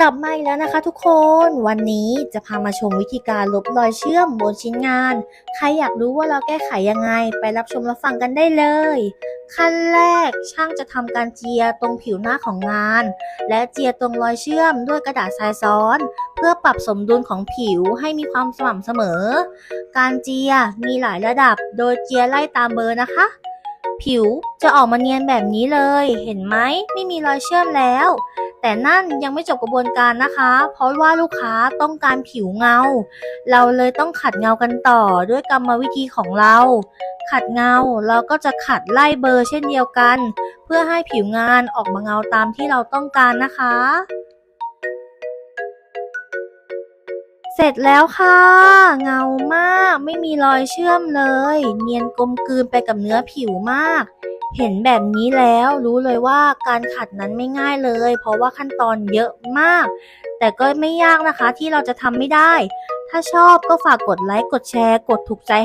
กลับมาอีกแล้วนะคะทุกคนวันนี้จะพามาชมวิธีการลบรอยเชื่อมบนชิ้นงาน ใครอยากรู้ว่าเราแก้ไขยังไง ไปรับชมรับฟังกันได้เลย ขั้นแรกช่างจะทำการเจียตรงผิวหน้าของงาน และเจียตรงรอยเชื่อมด้วยกระดาษทรายซ้อน เพื่อปรับสมดุลของผิวให้มีความสม่ำเสมอ การเจียมีหลายระดับ โดยเจียไล่ตามเบอร์นะคะ ผิวจะออกมาเนียนแบบนี้เลย เห็นไหมไม่มีรอยเชื่อมแล้ว แต่นั่นยังไม่จบกระบวนการนะคะ เพราะว่าลูกค้าต้องการผิวเงา เราเลยต้องขัดเงากันต่อด้วยกรรมวิธีของเรา ขัดเงาเราก็จะขัดไล่เบอร์เช่นเดียวกัน เพื่อให้ผิวงานออกมาเงาตามที่เราต้องการนะคะ เสร็จแล้วค่ะ เงามากไม่มีรอยเชื่อมเลย เนียนกลมกลืนไปกับเนื้อผิวมาก เห็นแบบนี้แล้วรู้เลยว่าการขัดนั้นไม่ง่ายเลย เพราะว่าขั้นตอนเยอะมาก แต่ก็ไม่ยากนะคะที่เราจะทำไม่ได้ ถ้าชอบก็ฝากกดไลค์กดแชร์ กดถูกใจให้